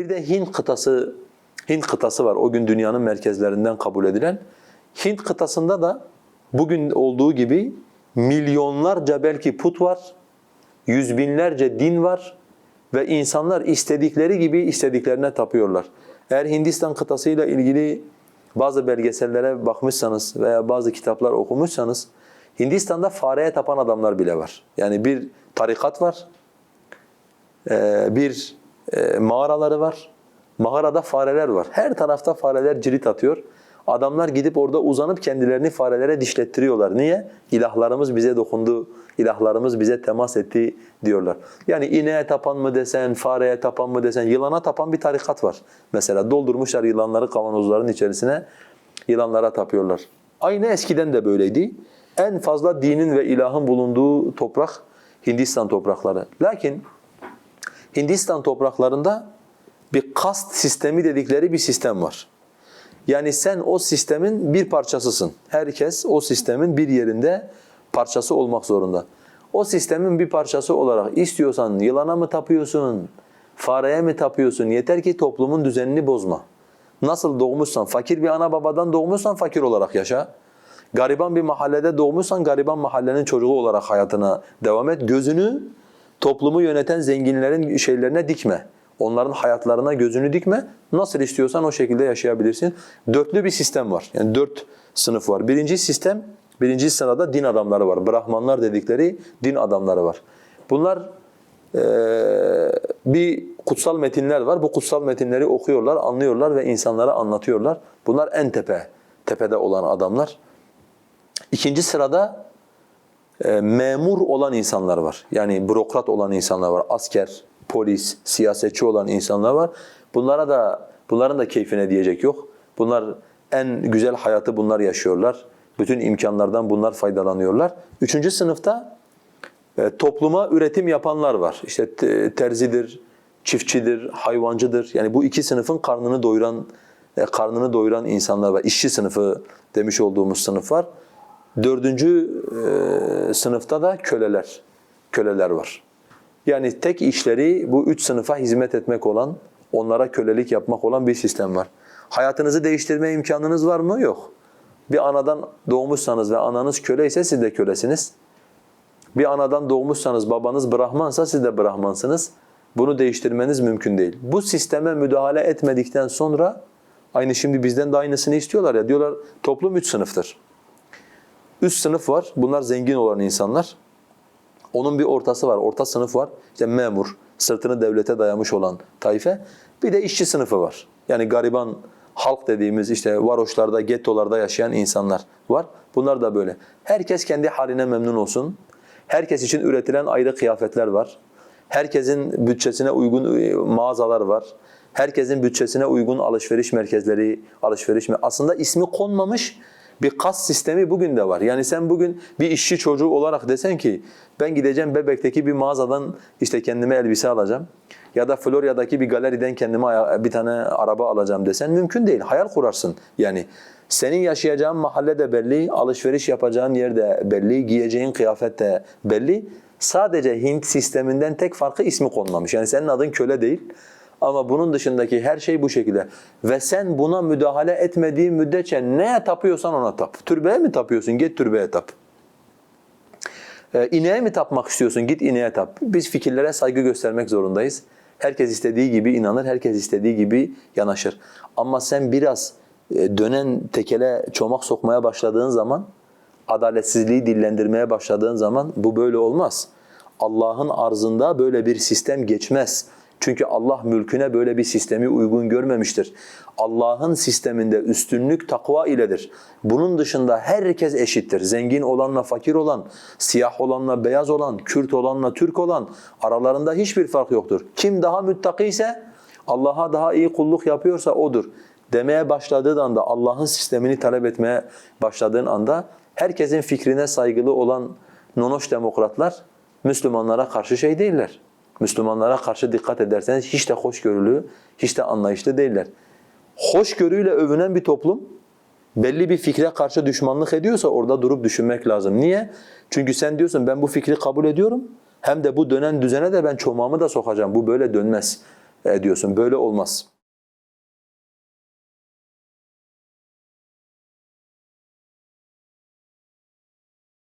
Bir de Hint kıtası Hint kıtası var. O gün dünyanın merkezlerinden kabul edilen. Hint kıtasında da bugün olduğu gibi milyonlarca belki put var. Yüz binlerce din var ve insanlar istedikleri gibi istediklerine tapıyorlar. Eğer Hindistan kıtasıyla ilgili bazı belgesellere bakmışsanız veya bazı kitaplar okumuşsanız Hindistan'da fareye tapan adamlar bile var. Yani bir tarikat var, bir e, mağaraları var. Mağarada fareler var. Her tarafta fareler cirit atıyor. Adamlar gidip orada uzanıp kendilerini farelere dişlettiriyorlar. Niye? İlahlarımız bize dokundu, ilahlarımız bize temas etti diyorlar. Yani ineğe tapan mı desen, fareye tapan mı desen, yılana tapan bir tarikat var. Mesela doldurmuşlar yılanları kavanozların içerisine, yılanlara tapıyorlar. Aynı eskiden de böyleydi. En fazla dinin ve ilahın bulunduğu toprak Hindistan toprakları. Lakin Hindistan topraklarında bir kast sistemi dedikleri bir sistem var. Yani sen o sistemin bir parçasısın. Herkes o sistemin bir yerinde parçası olmak zorunda. O sistemin bir parçası olarak istiyorsan yılana mı tapıyorsun, fareye mi tapıyorsun? Yeter ki toplumun düzenini bozma. Nasıl doğmuşsan, fakir bir ana babadan doğmuşsan fakir olarak yaşa. Gariban bir mahallede doğmuşsan gariban mahallenin çocuğu olarak hayatına devam et. Gözünü toplumu yöneten zenginlerin şeylerine dikme. Onların hayatlarına gözünü dikme. Nasıl istiyorsan o şekilde yaşayabilirsin. Dörtlü bir sistem var. Yani dört sınıf var. Birinci sistem, birinci sırada din adamları var. Brahmanlar dedikleri din adamları var. Bunlar eee, bir kutsal metinler var. Bu kutsal metinleri okuyorlar, anlıyorlar ve insanlara anlatıyorlar. Bunlar en tepe, tepede olan adamlar. İkinci sırada e, memur olan insanlar var. Yani bürokrat olan insanlar var. Asker, polis, siyasetçi olan insanlar var. Bunlara da bunların da keyfine diyecek yok. Bunlar en güzel hayatı bunlar yaşıyorlar. Bütün imkanlardan bunlar faydalanıyorlar. Üçüncü sınıfta e, topluma üretim yapanlar var. İşte te- terzidir, çiftçidir, hayvancıdır. Yani bu iki sınıfın karnını doyuran e, karnını doyuran insanlar var. İşçi sınıfı demiş olduğumuz sınıf var. Dördüncü e, sınıfta da köleler, köleler var. Yani tek işleri bu üç sınıfa hizmet etmek olan, onlara kölelik yapmak olan bir sistem var. Hayatınızı değiştirme imkanınız var mı? Yok. Bir anadan doğmuşsanız ve ananız köle ise siz de kölesiniz. Bir anadan doğmuşsanız babanız Brahmansa siz de Brahmansınız. Bunu değiştirmeniz mümkün değil. Bu sisteme müdahale etmedikten sonra aynı şimdi bizden de aynısını istiyorlar ya diyorlar toplum üç sınıftır. Üst sınıf var. Bunlar zengin olan insanlar. Onun bir ortası var. Orta sınıf var. İşte memur, sırtını devlete dayamış olan tayfe. Bir de işçi sınıfı var. Yani gariban halk dediğimiz işte varoşlarda, gettolarda yaşayan insanlar var. Bunlar da böyle. Herkes kendi haline memnun olsun. Herkes için üretilen ayrı kıyafetler var. Herkesin bütçesine uygun e, mağazalar var. Herkesin bütçesine uygun alışveriş merkezleri, alışveriş mi? Aslında ismi konmamış bir kas sistemi bugün de var. Yani sen bugün bir işçi çocuğu olarak desen ki ben gideceğim Bebek'teki bir mağazadan işte kendime elbise alacağım ya da Florya'daki bir galeriden kendime bir tane araba alacağım desen mümkün değil. Hayal kurarsın. Yani senin yaşayacağın mahalle de belli, alışveriş yapacağın yer de belli, giyeceğin kıyafet de belli. Sadece Hint sisteminden tek farkı ismi konmamış. Yani senin adın köle değil. Ama bunun dışındaki her şey bu şekilde. Ve sen buna müdahale etmediğin müddetçe neye tapıyorsan ona tap. Türbeye mi tapıyorsun? Git türbeye tap. Ee, mi tapmak istiyorsun? Git ineğe tap. Biz fikirlere saygı göstermek zorundayız. Herkes istediği gibi inanır, herkes istediği gibi yanaşır. Ama sen biraz e, dönen tekele çomak sokmaya başladığın zaman, adaletsizliği dillendirmeye başladığın zaman bu böyle olmaz. Allah'ın arzında böyle bir sistem geçmez. Çünkü Allah mülküne böyle bir sistemi uygun görmemiştir. Allah'ın sisteminde üstünlük takva iledir. Bunun dışında herkes eşittir. Zengin olanla fakir olan, siyah olanla beyaz olan, Kürt olanla Türk olan aralarında hiçbir fark yoktur. Kim daha müttaki ise Allah'a daha iyi kulluk yapıyorsa odur. Demeye başladığı anda Allah'ın sistemini talep etmeye başladığın anda herkesin fikrine saygılı olan nonoş demokratlar Müslümanlara karşı şey değiller. Müslümanlara karşı dikkat ederseniz hiç de hoşgörülü, hiç de anlayışlı değiller. Hoşgörüyle övünen bir toplum belli bir fikre karşı düşmanlık ediyorsa orada durup düşünmek lazım. Niye? Çünkü sen diyorsun ben bu fikri kabul ediyorum. Hem de bu dönen düzene de ben çomağımı da sokacağım. Bu böyle dönmez. ediyorsun. Böyle olmaz.